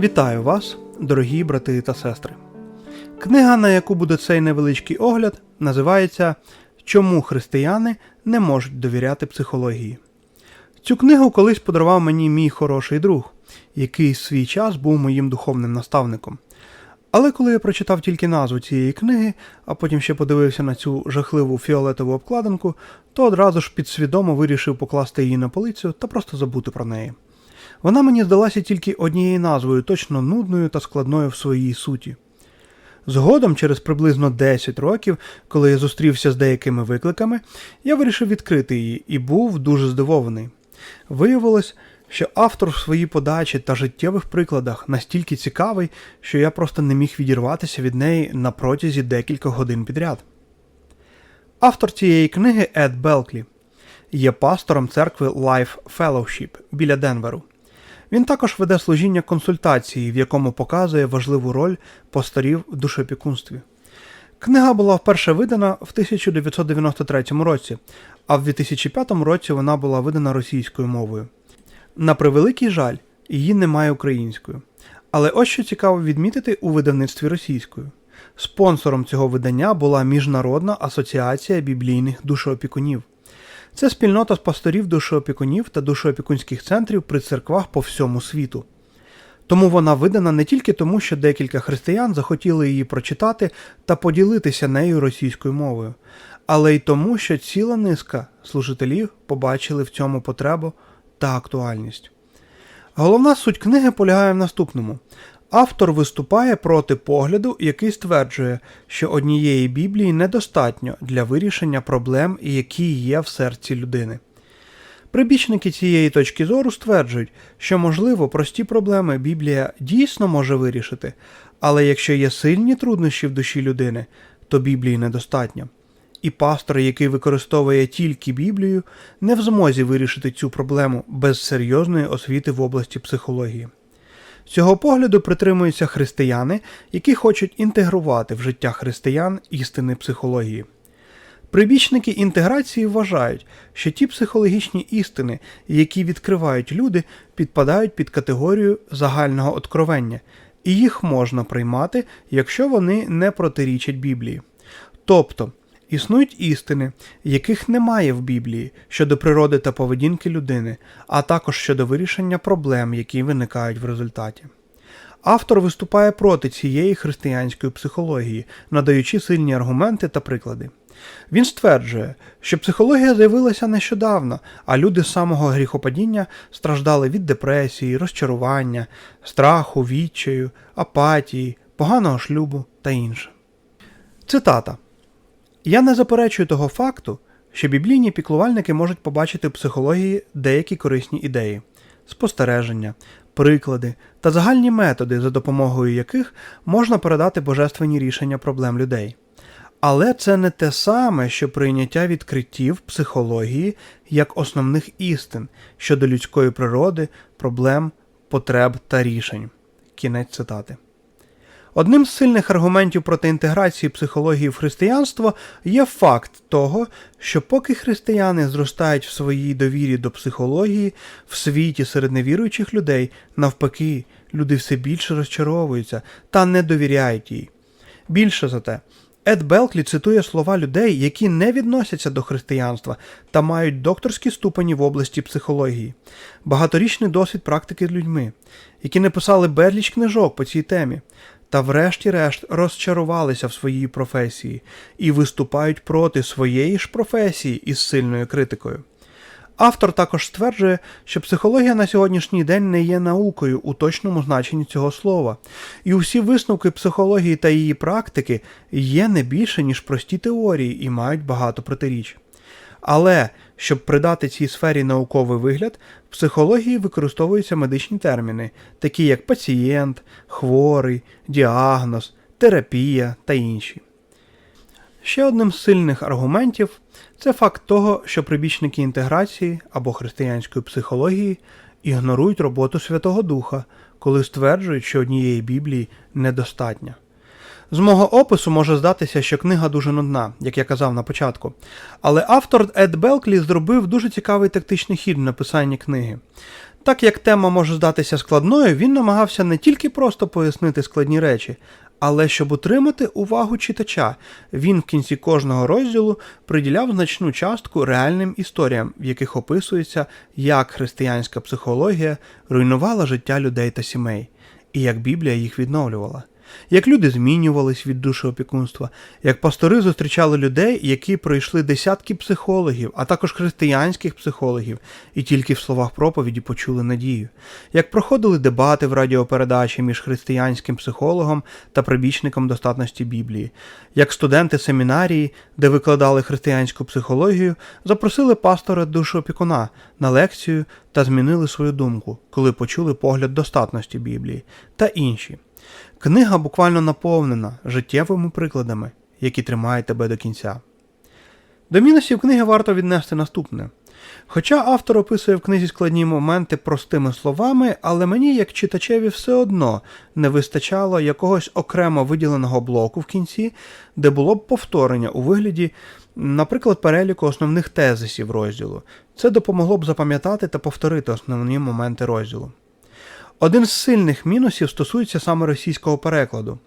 Вітаю вас, дорогі брати та сестри. Книга, на яку буде цей невеличкий огляд, називається Чому християни не можуть довіряти психології. Цю книгу колись подарував мені мій хороший друг, який в свій час був моїм духовним наставником. Але коли я прочитав тільки назву цієї книги, а потім ще подивився на цю жахливу фіолетову обкладинку, то одразу ж підсвідомо вирішив покласти її на полицю та просто забути про неї. Вона мені здалася тільки однією назвою, точно нудною та складною в своїй суті. Згодом, через приблизно 10 років, коли я зустрівся з деякими викликами, я вирішив відкрити її і був дуже здивований. Виявилось, що автор в своїй подачі та життєвих прикладах настільки цікавий, що я просто не міг відірватися від неї на протязі декількох годин підряд. Автор цієї книги Ед Белклі є пастором церкви Life Fellowship біля Денверу. Він також веде служіння консультації, в якому показує важливу роль пасторів в душопікунстві. Книга була вперше видана в 1993 році, а в 2005 році вона була видана російською мовою. На превеликий жаль, її немає українською. Але ось що цікаво відмітити у видавництві російською. Спонсором цього видання була Міжнародна асоціація біблійних душоопікунів. Це спільнота з пасторів душоопікунів та душоопікунських центрів при церквах по всьому світу. Тому вона видана не тільки тому, що декілька християн захотіли її прочитати та поділитися нею російською мовою, але й тому, що ціла низка служителів побачили в цьому потребу та актуальність. Головна суть книги полягає в наступному. Автор виступає проти погляду, який стверджує, що однієї Біблії недостатньо для вирішення проблем, які є в серці людини. Прибічники цієї точки зору стверджують, що, можливо, прості проблеми Біблія дійсно може вирішити, але якщо є сильні труднощі в душі людини, то Біблії недостатньо. І пастор, який використовує тільки Біблію, не в змозі вирішити цю проблему без серйозної освіти в області психології. Цього погляду притримуються християни, які хочуть інтегрувати в життя християн істини психології. Прибічники інтеграції вважають, що ті психологічні істини, які відкривають люди, підпадають під категорію загального откровення, і їх можна приймати, якщо вони не протирічать Біблії. Тобто, існують істини, яких немає в Біблії щодо природи та поведінки людини, а також щодо вирішення проблем, які виникають в результаті. Автор виступає проти цієї християнської психології, надаючи сильні аргументи та приклади. Він стверджує, що психологія з'явилася нещодавно, а люди з самого гріхопадіння страждали від депресії, розчарування, страху, відчаю, апатії, поганого шлюбу та інше. Цитата. Я не заперечую того факту, що біблійні піклувальники можуть побачити в психології деякі корисні ідеї, спостереження, приклади та загальні методи, за допомогою яких можна передати божественні рішення проблем людей. Але це не те саме, що прийняття відкриттів психології як основних істин щодо людської природи, проблем, потреб та рішень. Кінець цитати. Одним з сильних аргументів проти інтеграції психології в християнство є факт того, що поки християни зростають в своїй довірі до психології, в світі серед невіруючих людей, навпаки, люди все більше розчаровуються та не довіряють їй. Більше за те, Ед Белклі цитує слова людей, які не відносяться до християнства та мають докторські ступені в області психології, багаторічний досвід практики з людьми, які написали безліч книжок по цій темі, та врешті-решт розчарувалися в своїй професії і виступають проти своєї ж професії із сильною критикою. Автор також стверджує, що психологія на сьогоднішній день не є наукою у точному значенні цього слова, і усі висновки психології та її практики є не більше, ніж прості теорії і мають багато протиріч. Але щоб придати цій сфері науковий вигляд, в психології використовуються медичні терміни, такі як пацієнт, хворий, діагноз, терапія та інші. Ще одним з сильних аргументів це факт того, що прибічники інтеграції або християнської психології ігнорують роботу Святого Духа, коли стверджують, що однієї Біблії недостатньо. З мого опису може здатися, що книга дуже нудна, як я казав на початку. Але автор Ед Белклі зробив дуже цікавий тактичний хід в написанні книги. Так як тема може здатися складною, він намагався не тільки просто пояснити складні речі, але щоб утримати увагу читача, він в кінці кожного розділу приділяв значну частку реальним історіям, в яких описується, як християнська психологія руйнувала життя людей та сімей, і як Біблія їх відновлювала. Як люди змінювались від душеопікунства, як пастори зустрічали людей, які пройшли десятки психологів, а також християнських психологів, і тільки в словах проповіді почули надію, як проходили дебати в радіопередачі між християнським психологом та прибічником достатності Біблії, як студенти семінарії, де викладали християнську психологію, запросили пастора душеопікуна на лекцію та змінили свою думку, коли почули погляд достатності Біблії та інші. Книга буквально наповнена життєвими прикладами, які тримають тебе до кінця. До мінусів книги варто віднести наступне. Хоча автор описує в книзі складні моменти простими словами, але мені, як читачеві, все одно не вистачало якогось окремо виділеного блоку в кінці, де було б повторення у вигляді, наприклад, переліку основних тезисів розділу. Це допомогло б запам'ятати та повторити основні моменти розділу. Один з сильних мінусів стосується саме російського перекладу.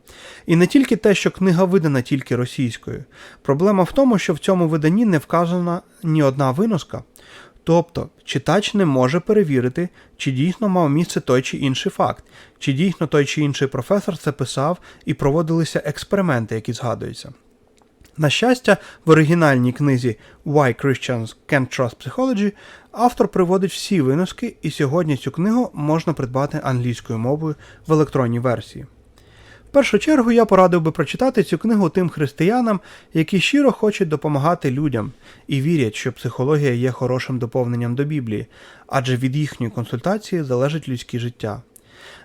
І не тільки те, що книга видана тільки російською. Проблема в тому, що в цьому виданні не вказана ні одна виноска. Тобто, читач не може перевірити, чи дійсно мав місце той чи інший факт, чи дійсно той чи інший професор це писав і проводилися експерименти, які згадуються. На щастя, в оригінальній книзі Why Christians Can't Trust Psychology автор приводить всі виноски, і сьогодні цю книгу можна придбати англійською мовою в електронній версії. В першу чергу я порадив би прочитати цю книгу тим християнам, які щиро хочуть допомагати людям і вірять, що психологія є хорошим доповненням до Біблії, адже від їхньої консультації залежить людське життя.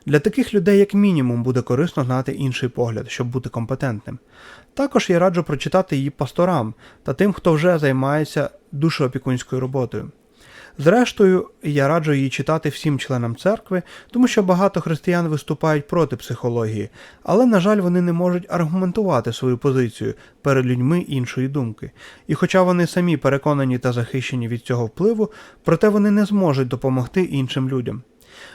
Для таких людей, як мінімум, буде корисно знати інший погляд, щоб бути компетентним. Також я раджу прочитати її пасторам та тим, хто вже займається душоопікунською роботою. Зрештою, я раджу її читати всім членам церкви, тому що багато християн виступають проти психології, але, на жаль, вони не можуть аргументувати свою позицію перед людьми іншої думки. І хоча вони самі переконані та захищені від цього впливу, проте вони не зможуть допомогти іншим людям.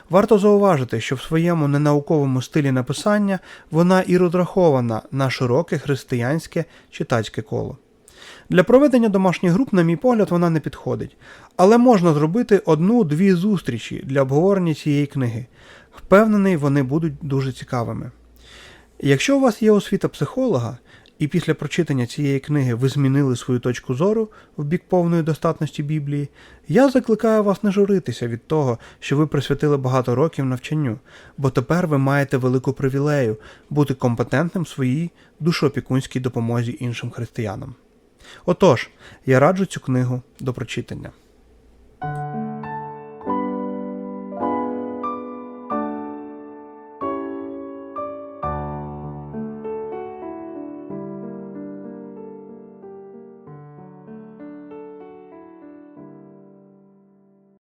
Варто зауважити, що в своєму ненауковому стилі написання вона і розрахована на широке християнське читацьке коло. Для проведення домашніх груп, на мій погляд, вона не підходить, але можна зробити одну-дві зустрічі для обговорення цієї книги. Впевнений, вони будуть дуже цікавими. Якщо у вас є освіта психолога, і після прочитання цієї книги ви змінили свою точку зору в бік повної достатності Біблії, я закликаю вас не журитися від того, що ви присвятили багато років навчанню, бо тепер ви маєте велику привілею бути компетентним в своїй душоопікунській допомозі іншим християнам. Отож, я раджу цю книгу до прочитання.